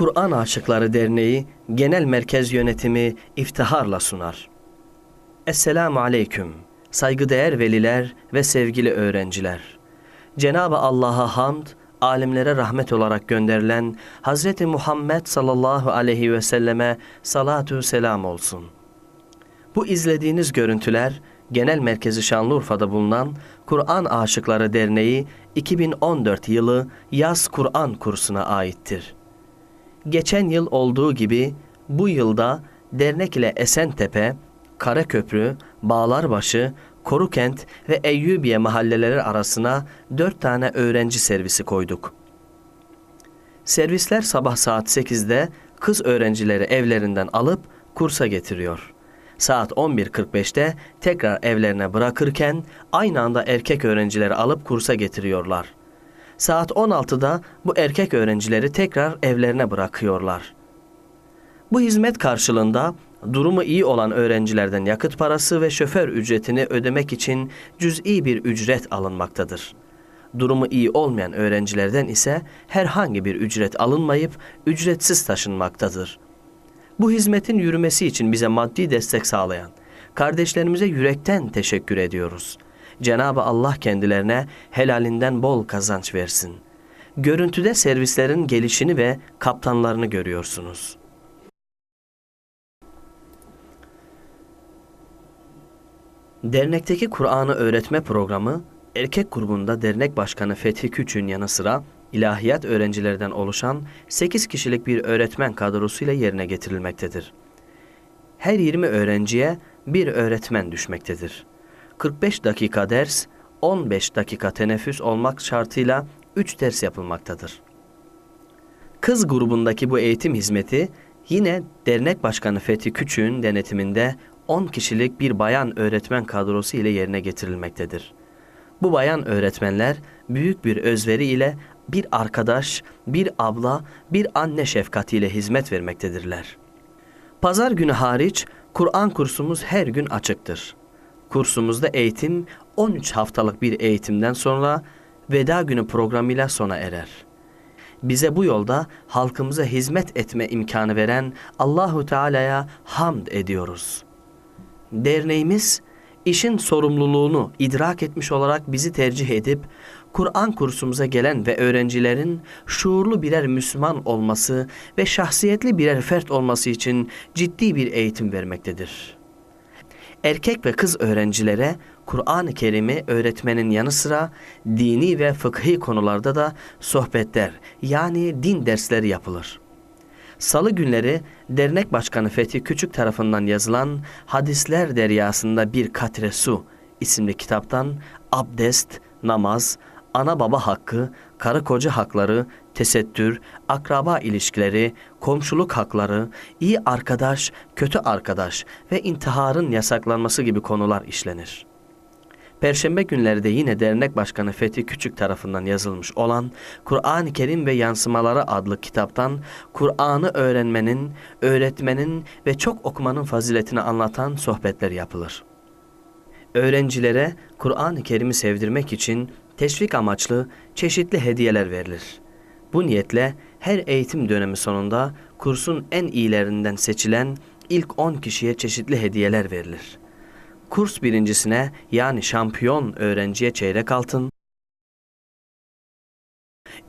Kur'an Aşıkları Derneği Genel Merkez Yönetimi iftiharla sunar. Esselamu Aleyküm, saygıdeğer veliler ve sevgili öğrenciler. Cenab-ı Allah'a hamd, alimlere rahmet olarak gönderilen Hazreti Muhammed sallallahu aleyhi ve selleme salatu selam olsun. Bu izlediğiniz görüntüler Genel Merkezi Şanlıurfa'da bulunan Kur'an Aşıkları Derneği 2014 yılı yaz Kur'an kursuna aittir. Geçen yıl olduğu gibi bu yılda dernek ile Esentepe, Karaköprü, Bağlarbaşı, Korukent ve Eyyubiye mahalleleri arasına dört tane öğrenci servisi koyduk. Servisler sabah saat 8'de kız öğrencileri evlerinden alıp kursa getiriyor. Saat 11.45'te tekrar evlerine bırakırken aynı anda erkek öğrencileri alıp kursa getiriyorlar. Saat 16'da bu erkek öğrencileri tekrar evlerine bırakıyorlar. Bu hizmet karşılığında durumu iyi olan öğrencilerden yakıt parası ve şoför ücretini ödemek için cüz'i bir ücret alınmaktadır. Durumu iyi olmayan öğrencilerden ise herhangi bir ücret alınmayıp ücretsiz taşınmaktadır. Bu hizmetin yürümesi için bize maddi destek sağlayan kardeşlerimize yürekten teşekkür ediyoruz. Cenab-ı Allah kendilerine helalinden bol kazanç versin. Görüntüde servislerin gelişini ve kaptanlarını görüyorsunuz.'' Dernekteki Kur'an'ı öğretme programı erkek grubunda dernek başkanı Fethi Küçük'ün yanı sıra ilahiyat öğrencilerden oluşan 8 kişilik bir öğretmen kadrosuyla yerine getirilmektedir. Her 20 öğrenciye bir öğretmen düşmektedir. 45 dakika ders, 15 dakika teneffüs olmak şartıyla 3 ders yapılmaktadır. Kız grubundaki bu eğitim hizmeti yine dernek başkanı Fethi Küçük'ün denetiminde 10 kişilik bir bayan öğretmen kadrosu ile yerine getirilmektedir. Bu bayan öğretmenler büyük bir özveri ile bir arkadaş, bir abla, bir anne şefkatiyle hizmet vermektedirler. Pazar günü hariç Kur'an kursumuz her gün açıktır. Kursumuzda eğitim 13 haftalık bir eğitimden sonra veda günü programıyla sona erer. Bize bu yolda halkımıza hizmet etme imkanı veren Allahu Teala'ya hamd ediyoruz.'' derneğimiz işin sorumluluğunu idrak etmiş olarak bizi tercih edip Kur'an kursumuza gelen ve öğrencilerin şuurlu birer Müslüman olması ve şahsiyetli birer fert olması için ciddi bir eğitim vermektedir. Erkek ve kız öğrencilere Kur'an-ı Kerim'i öğretmenin yanı sıra dini ve fıkhi konularda da sohbetler yani din dersleri yapılır. Salı günleri dernek başkanı Fethi Küçük tarafından yazılan Hadisler Deryasında Bir Katre Su isimli kitaptan abdest, namaz, ana baba hakkı, karı koca hakları, tesettür, akraba ilişkileri, komşuluk hakları, iyi arkadaş, kötü arkadaş ve intiharın yasaklanması gibi konular işlenir. Perşembe günleri de yine dernek başkanı Fethi Küçük tarafından yazılmış olan Kur'an-ı Kerim ve Yansımaları adlı kitaptan Kur'an'ı öğrenmenin, öğretmenin ve çok okumanın faziletini anlatan sohbetler yapılır. Öğrencilere Kur'an-ı Kerim'i sevdirmek için teşvik amaçlı çeşitli hediyeler verilir. Bu niyetle her eğitim dönemi sonunda kursun en iyilerinden seçilen ilk 10 kişiye çeşitli hediyeler verilir kurs birincisine yani şampiyon öğrenciye çeyrek altın,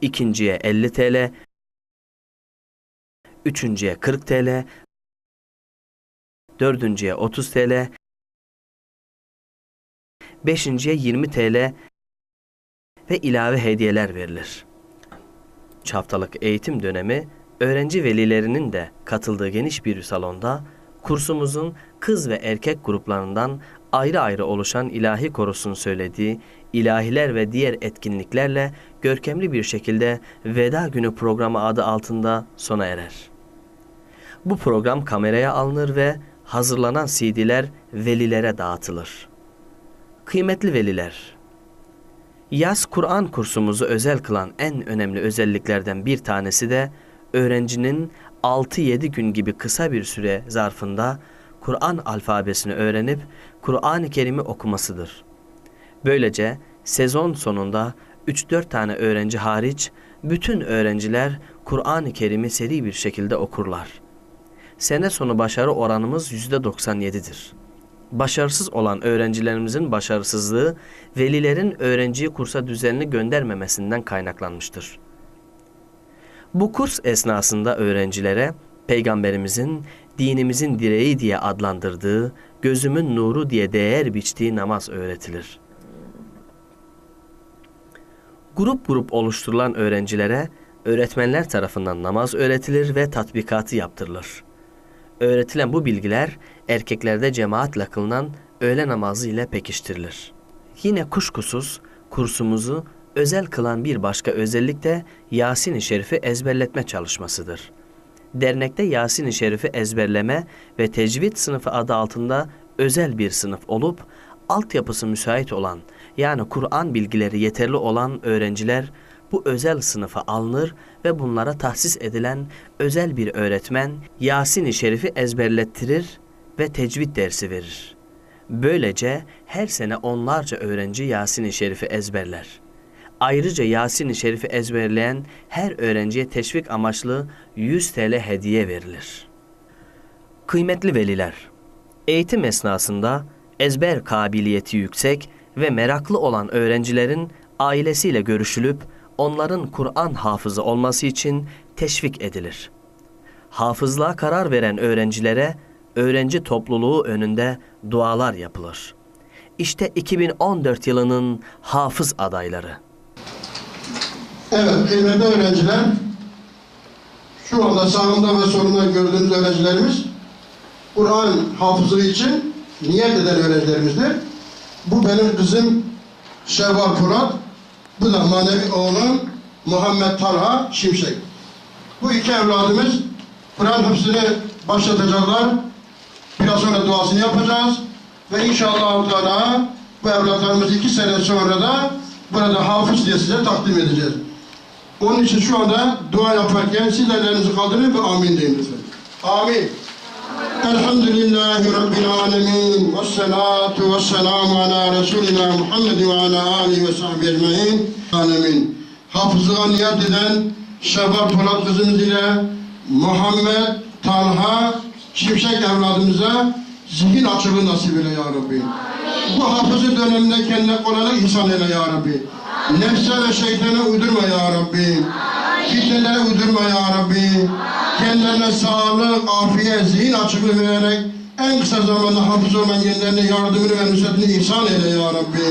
ikinciye 50 TL, üçüncüye 40 TL, dördüncüye 30 TL, beşinciye 20 TL ve ilave hediyeler verilir. Üç haftalık eğitim dönemi öğrenci velilerinin de katıldığı geniş bir salonda kursumuzun kız ve erkek gruplarından ayrı ayrı oluşan ilahi korusun söylediği ilahiler ve diğer etkinliklerle görkemli bir şekilde Veda Günü programı adı altında sona erer. Bu program kameraya alınır ve hazırlanan CD'ler velilere dağıtılır. Kıymetli veliler, yaz Kur'an kursumuzu özel kılan en önemli özelliklerden bir tanesi de öğrencinin 6-7 gün gibi kısa bir süre zarfında Kur'an alfabesini öğrenip Kur'an-ı Kerim'i okumasıdır. Böylece sezon sonunda 3-4 tane öğrenci hariç bütün öğrenciler Kur'an-ı Kerim'i seri bir şekilde okurlar. Sene sonu başarı oranımız %97'dir. Başarısız olan öğrencilerimizin başarısızlığı velilerin öğrenciyi kursa düzenli göndermemesinden kaynaklanmıştır. Bu kurs esnasında öğrencilere Peygamberimizin dinimizin direği diye adlandırdığı, gözümün nuru diye değer biçtiği namaz öğretilir. Grup grup oluşturulan öğrencilere öğretmenler tarafından namaz öğretilir ve tatbikatı yaptırılır. Öğretilen bu bilgiler erkeklerde cemaatle kılınan öğle namazı ile pekiştirilir. Yine kuşkusuz kursumuzu özel kılan bir başka özellik de Yasin-i Şerif'i ezberletme çalışmasıdır. Dernekte Yasin-i Şerif'i ezberleme ve tecvid sınıfı adı altında özel bir sınıf olup altyapısı müsait olan yani Kur'an bilgileri yeterli olan öğrenciler bu özel sınıfa alınır ve bunlara tahsis edilen özel bir öğretmen Yasin-i Şerif'i ezberlettirir ve tecvid dersi verir. Böylece her sene onlarca öğrenci Yasin-i Şerif'i ezberler. Ayrıca Yasin-i Şerif'i ezberleyen her öğrenciye teşvik amaçlı 100 TL hediye verilir. Kıymetli veliler, eğitim esnasında ezber kabiliyeti yüksek ve meraklı olan öğrencilerin ailesiyle görüşülüp onların Kur'an hafızı olması için teşvik edilir. Hafızlığa karar veren öğrencilere öğrenci topluluğu önünde dualar yapılır. İşte 2014 yılının hafız adayları. Evet kıymetli öğrenciler, şu anda sağımda ve solumda gördüğünüz öğrencilerimiz Kur'an hafızlığı için niyet eden öğrencilerimizdir. Bu benim kızım Şevval Polat, bu da manevi oğlum Muhammed Talha Şimşek. Bu iki evladımız Kur'an hafızını başlatacaklar. Biraz sonra duasını yapacağız. Ve inşallah Teala bu evlatlarımız iki sene sonra da burada hafız diye size takdim edeceğiz. Onun için şu anda dua yaparken siz ellerinizi kaldırın ve amin deyin lütfen. Amin. Elhamdülillahi Rabbil alemin. Ve salatu ve selamu ala Resulina Muhammed ve ala alihi ve sahbihi ecmain. Alemin. Hafızlığa niyet eden Şevval Polat kızımız ile Muhammed Talha Şimşek evladımıza zihin açıklığı nasip eyle ya Rabbi. Bu hafızı döneminde kendine kolaylık ihsan eyle ya Rabbi. Nefse ve şeytana uydurma ya Rabbi. Fitnelere uydurma ya Rabbi. Kendilerine sağlık, afiyet, zihin açıklığı vererek en kısa zamanda hafız olman kendilerine yardımını ve nusretini ihsan eyle ya Rabbi.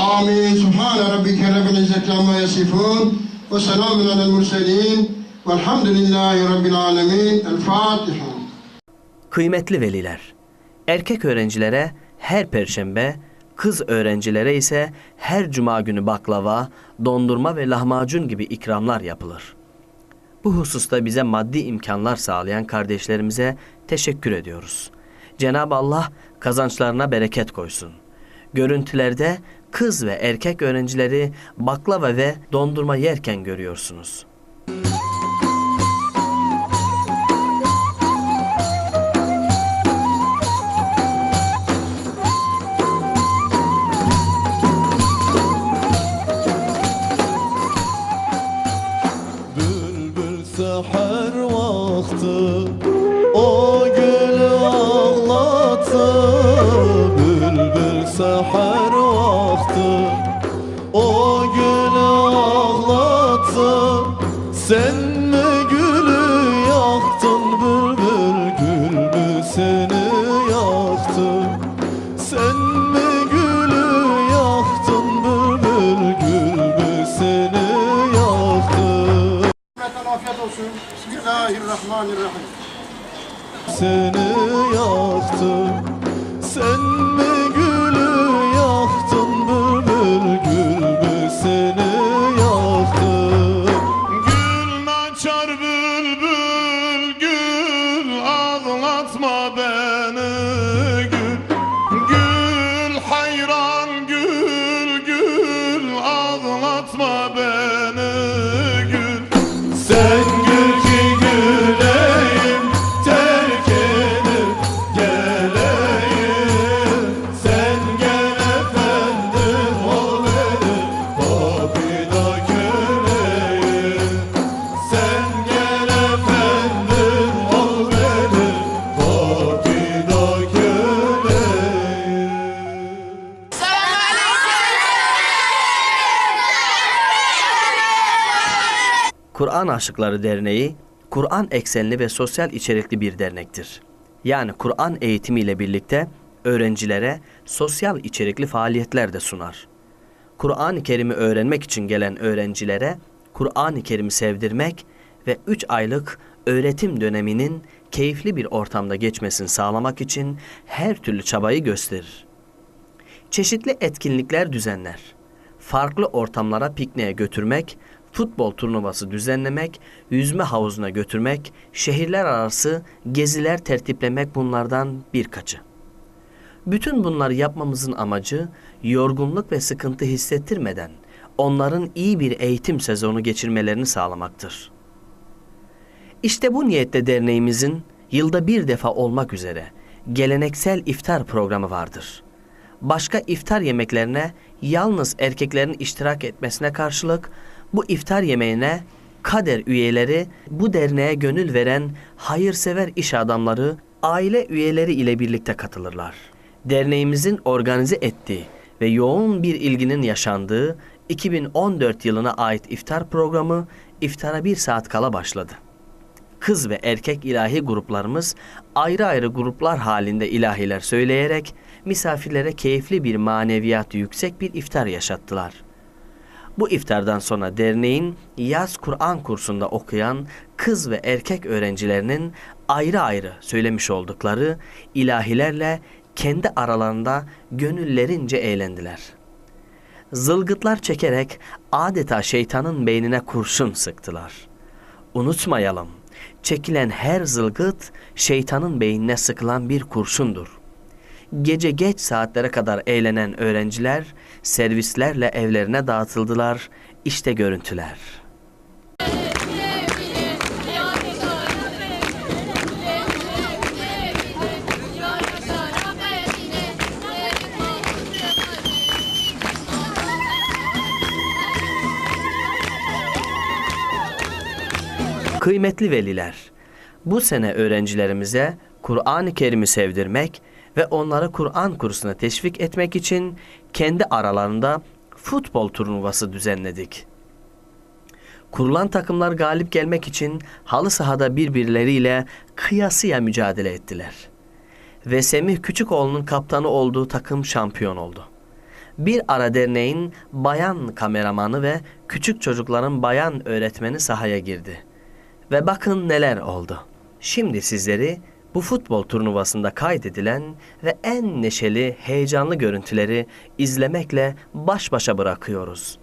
Amin. Subhane rabbike rabbil izzeti amma yasifun. Ve selamun alel murselin. Velhamdülillahi rabbil alemin. El Fatiha. Kıymetli veliler, erkek öğrencilere her perşembe, kız öğrencilere ise her cuma günü baklava, dondurma ve lahmacun gibi ikramlar yapılır. Bu hususta bize maddi imkanlar sağlayan kardeşlerimize teşekkür ediyoruz. Cenab-ı Allah kazançlarına bereket koysun. Görüntülerde kız ve erkek öğrencileri baklava ve dondurma yerken görüyorsunuz. O gülü ağlattı Sen mi gülü yaktın Bülbül gül mü seni yaktı Sen mi gülü yaktın Bülbül gül mü seni yaktı afiyet olsun. Bismillahirrahmanirrahim. seni Kur'an Aşıkları Derneği, Kur'an eksenli ve sosyal içerikli bir dernektir. Yani Kur'an eğitimiyle birlikte öğrencilere sosyal içerikli faaliyetler de sunar. Kur'an-ı Kerim'i öğrenmek için gelen öğrencilere Kur'an-ı Kerim'i sevdirmek ve 3 aylık öğretim döneminin keyifli bir ortamda geçmesini sağlamak için her türlü çabayı gösterir. Çeşitli etkinlikler düzenler. Farklı ortamlara pikniğe götürmek, futbol turnuvası düzenlemek, yüzme havuzuna götürmek, şehirler arası geziler tertiplemek bunlardan birkaçı. Bütün bunları yapmamızın amacı yorgunluk ve sıkıntı hissettirmeden onların iyi bir eğitim sezonu geçirmelerini sağlamaktır. İşte bu niyette derneğimizin yılda bir defa olmak üzere geleneksel iftar programı vardır. Başka iftar yemeklerine yalnız erkeklerin iştirak etmesine karşılık bu iftar yemeğine kader üyeleri, bu derneğe gönül veren hayırsever iş adamları, aile üyeleri ile birlikte katılırlar. Derneğimizin organize ettiği ve yoğun bir ilginin yaşandığı 2014 yılına ait iftar programı iftara bir saat kala başladı kız ve erkek ilahi gruplarımız ayrı ayrı gruplar halinde ilahiler söyleyerek misafirlere keyifli bir maneviyatı yüksek bir iftar yaşattılar. Bu iftardan sonra derneğin yaz Kur'an kursunda okuyan kız ve erkek öğrencilerinin ayrı ayrı söylemiş oldukları ilahilerle kendi aralarında gönüllerince eğlendiler. Zılgıtlar çekerek adeta şeytanın beynine kurşun sıktılar. Unutmayalım, çekilen her zılgıt şeytanın beynine sıkılan bir kurşundur. Gece geç saatlere kadar eğlenen öğrenciler servislerle evlerine dağıtıldılar. İşte görüntüler. Kıymetli veliler, bu sene öğrencilerimize Kur'an-ı Kerim'i sevdirmek ve onları Kur'an kursuna teşvik etmek için kendi aralarında futbol turnuvası düzenledik. Kurulan takımlar galip gelmek için halı sahada birbirleriyle kıyasıya mücadele ettiler. Ve Semih Küçükoğlu'nun kaptanı olduğu takım şampiyon oldu. Bir ara derneğin bayan kameramanı ve küçük çocukların bayan öğretmeni sahaya girdi. Ve bakın neler oldu. Şimdi sizleri bu futbol turnuvasında kaydedilen ve en neşeli, heyecanlı görüntüleri izlemekle baş başa bırakıyoruz.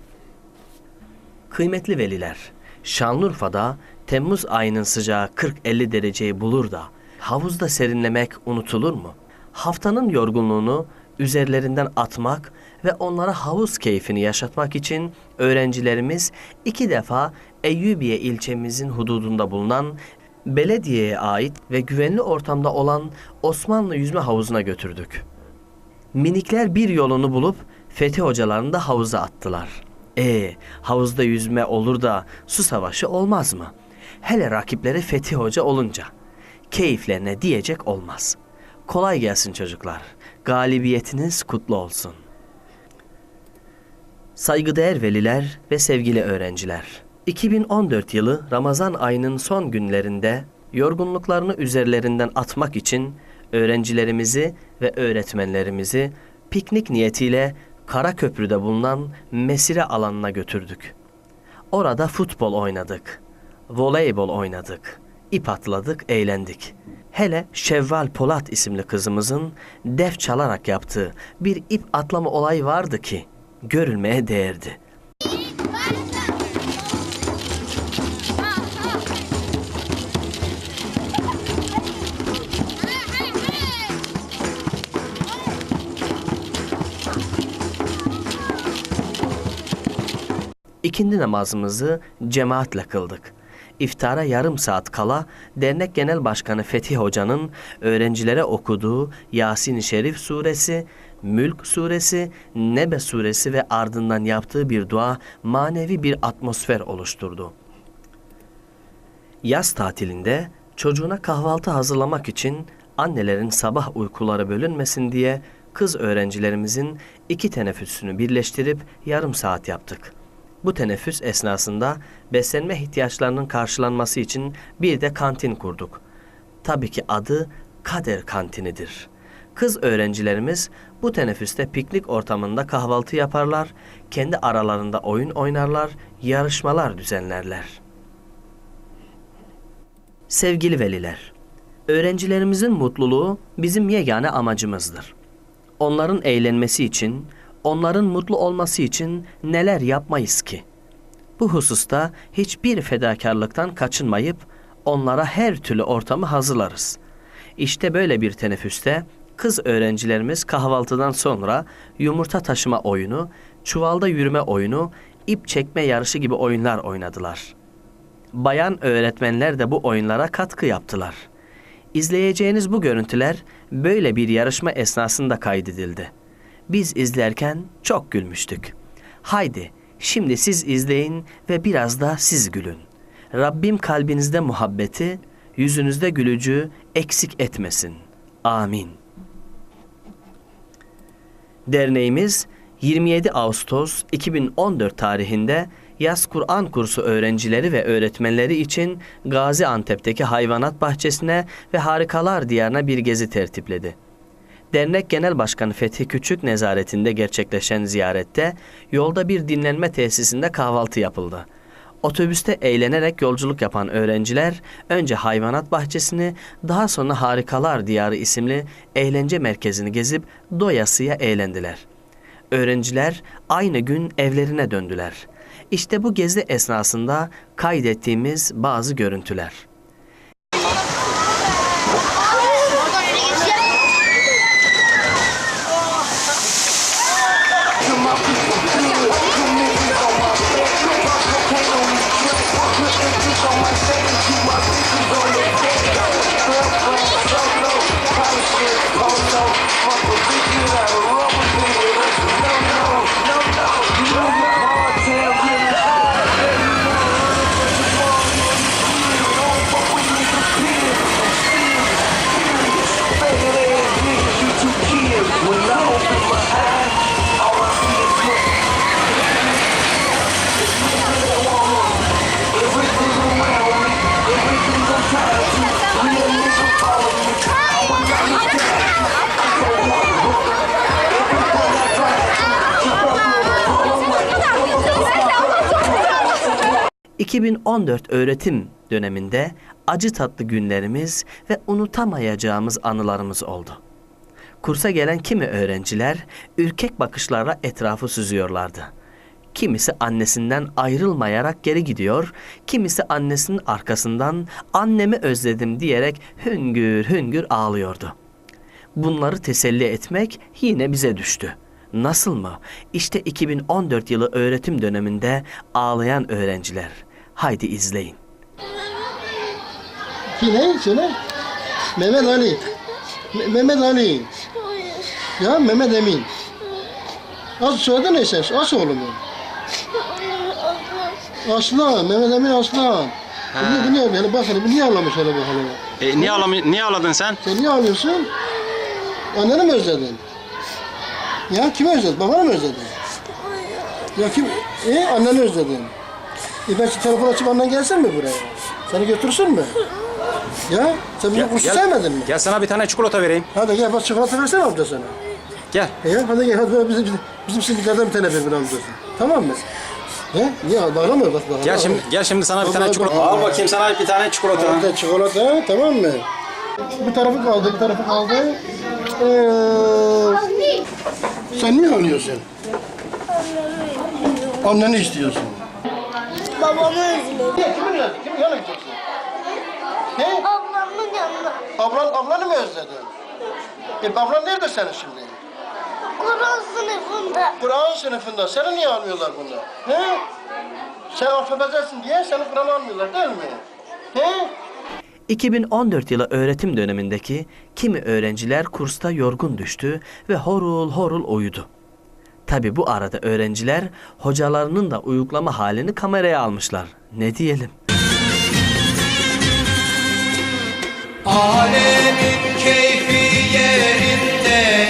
Kıymetli veliler, Şanlıurfa'da Temmuz ayının sıcağı 40-50 dereceyi bulur da havuzda serinlemek unutulur mu? Haftanın yorgunluğunu üzerlerinden atmak ve onlara havuz keyfini yaşatmak için öğrencilerimiz iki defa Eyyubiye ilçemizin hududunda bulunan belediyeye ait ve güvenli ortamda olan Osmanlı yüzme havuzuna götürdük. Minikler bir yolunu bulup Fethi hocalarını da havuza attılar. E havuzda yüzme olur da su savaşı olmaz mı? Hele rakipleri Fethi Hoca olunca. Keyiflerine diyecek olmaz. Kolay gelsin çocuklar. Galibiyetiniz kutlu olsun. Saygıdeğer veliler ve sevgili öğrenciler. 2014 yılı Ramazan ayının son günlerinde yorgunluklarını üzerlerinden atmak için öğrencilerimizi ve öğretmenlerimizi piknik niyetiyle Karaköprü'de bulunan mesire alanına götürdük. Orada futbol oynadık, voleybol oynadık, ip atladık, eğlendik. Hele Şevval Polat isimli kızımızın def çalarak yaptığı bir ip atlama olayı vardı ki görülmeye değerdi. İkindi namazımızı cemaatle kıldık. İftara yarım saat kala dernek genel başkanı Fethi Hoca'nın öğrencilere okuduğu Yasin-i Şerif suresi, Mülk suresi, Nebe suresi ve ardından yaptığı bir dua manevi bir atmosfer oluşturdu. Yaz tatilinde çocuğuna kahvaltı hazırlamak için annelerin sabah uykuları bölünmesin diye kız öğrencilerimizin iki teneffüsünü birleştirip yarım saat yaptık. Bu teneffüs esnasında beslenme ihtiyaçlarının karşılanması için bir de kantin kurduk. Tabii ki adı Kader Kantinidir. Kız öğrencilerimiz bu teneffüste piknik ortamında kahvaltı yaparlar, kendi aralarında oyun oynarlar, yarışmalar düzenlerler. Sevgili veliler, öğrencilerimizin mutluluğu bizim yegane amacımızdır. Onların eğlenmesi için, onların mutlu olması için neler yapmayız ki? Bu hususta hiçbir fedakarlıktan kaçınmayıp onlara her türlü ortamı hazırlarız. İşte böyle bir teneffüste kız öğrencilerimiz kahvaltıdan sonra yumurta taşıma oyunu, çuvalda yürüme oyunu, ip çekme yarışı gibi oyunlar oynadılar. Bayan öğretmenler de bu oyunlara katkı yaptılar. İzleyeceğiniz bu görüntüler böyle bir yarışma esnasında kaydedildi. Biz izlerken çok gülmüştük. Haydi şimdi siz izleyin ve biraz da siz gülün. Rabbim kalbinizde muhabbeti, yüzünüzde gülücüğü eksik etmesin. Amin. Derneğimiz 27 Ağustos 2014 tarihinde yaz Kur'an kursu öğrencileri ve öğretmenleri için Gaziantep'teki hayvanat bahçesine ve harikalar diyarına bir gezi tertipledi. Dernek Genel Başkanı Fethi Küçük nezaretinde gerçekleşen ziyarette yolda bir dinlenme tesisinde kahvaltı yapıldı. Otobüste eğlenerek yolculuk yapan öğrenciler önce hayvanat bahçesini daha sonra Harikalar Diyarı isimli eğlence merkezini gezip doyasıya eğlendiler. Öğrenciler aynı gün evlerine döndüler. İşte bu gezi esnasında kaydettiğimiz bazı görüntüler. – 2014 öğretim döneminde acı tatlı günlerimiz ve unutamayacağımız anılarımız oldu. Kursa gelen kimi öğrenciler ürkek bakışlarla etrafı süzüyorlardı. Kimisi annesinden ayrılmayarak geri gidiyor, kimisi annesinin arkasından annemi özledim diyerek hüngür hüngür ağlıyordu. Bunları teselli etmek yine bize düştü. Nasıl mı? İşte 2014 yılı öğretim döneminde ağlayan öğrenciler. Haydi izleyin. Ne? Söyle. Mehmet Ali. Me- Mehmet Ali. Ya Mehmet Emin. Az soyadı ne sen? As oğlu mu? Aslan. Mehmet Emin Aslan. Niye, bu niye, hele bak hele, bu niye ağlamış hele bak hele. E, niye, ağlam niye ağladın sen? Sen niye ağlıyorsun? Anneni mi özledin? Ya kimi özledin? Babanı mı özledin? Ya kim? E anneni özledin. E belki telefon açıp annen gelsin mi buraya? Seni götürsün mü? Ya sen bunu kursu sevmedin mi? Gel sana bir tane çikolata vereyim. Hadi gel bak çikolata versene amca sana. Gel. E ya hadi gel hadi bizim, bizim, bizim sindikardan bir tane ver bir amcası. Tamam mı? He? Niye bağırma bak bak. Gel şimdi gel şimdi sana bir tane çikolata. Al bakayım sana bir tane çikolata. Hadi çikolata tamam mı? Bir tarafı kaldı, bir tarafı kaldı. Ee, sen niye ağlıyorsun? Anneni istiyorsun. Babamı özledim. Niye? Kimin yanına? Kimin yanına gideceksin? He? Ablamın yanına. Ablan, ablanı mı özledin? E ablan nerede senin şimdi? Kur'an sınıfında. Kur'an sınıfında. Seni niye almıyorlar bunlar? He? Sen alfabezesin diye seni Kur'an almıyorlar değil mi? He? 2014 yılı öğretim dönemindeki kimi öğrenciler kursta yorgun düştü ve horul horul uyudu. Tabi bu arada öğrenciler hocalarının da uyuklama halini kameraya almışlar. Ne diyelim? Alemin keyfi yerinde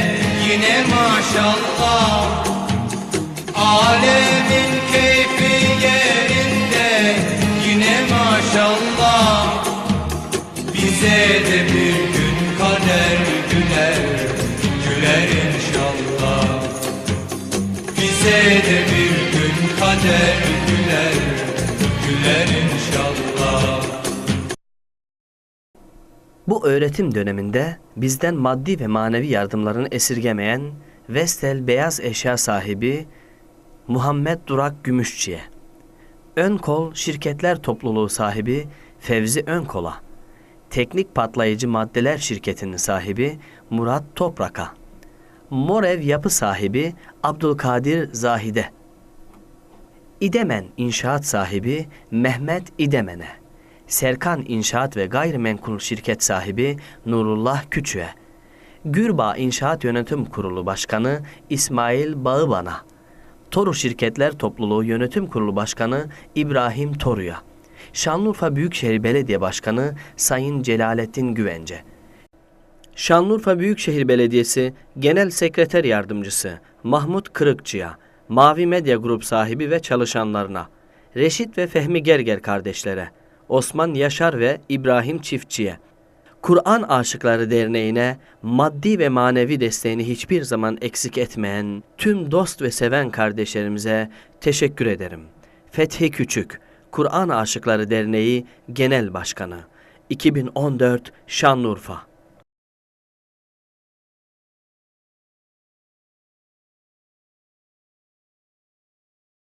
yine maşallah Alemin keyfi yerinde yine maşallah Bize de bir gün Bize de bir gün kader güler Güler inşallah. Bu öğretim döneminde bizden maddi ve manevi yardımlarını esirgemeyen Vestel Beyaz Eşya sahibi Muhammed Durak Gümüşçi'ye, Ön Kol Şirketler Topluluğu sahibi Fevzi Önkol'a, Teknik Patlayıcı Maddeler Şirketi'nin sahibi Murat Toprak'a, Morev Yapı sahibi Abdülkadir Zahide, İdemen İnşaat sahibi Mehmet İdemen'e, Serkan İnşaat ve Gayrimenkul Şirket sahibi Nurullah Küçü'ye, Gürbağ İnşaat Yönetim Kurulu Başkanı İsmail Bağıban'a, Toru Şirketler Topluluğu Yönetim Kurulu Başkanı İbrahim Toru'ya, Şanlıurfa Büyükşehir Belediye Başkanı Sayın Celalettin Güvence, Şanlıurfa Büyükşehir Belediyesi Genel Sekreter Yardımcısı Mahmut Kırıkçı'ya, Mavi Medya Grup sahibi ve çalışanlarına, Reşit ve Fehmi Gerger kardeşlere, Osman Yaşar ve İbrahim Çiftçi'ye, Kur'an Aşıkları Derneği'ne maddi ve manevi desteğini hiçbir zaman eksik etmeyen tüm dost ve seven kardeşlerimize teşekkür ederim. Fethi Küçük, Kur'an Aşıkları Derneği Genel Başkanı, 2014 Şanlıurfa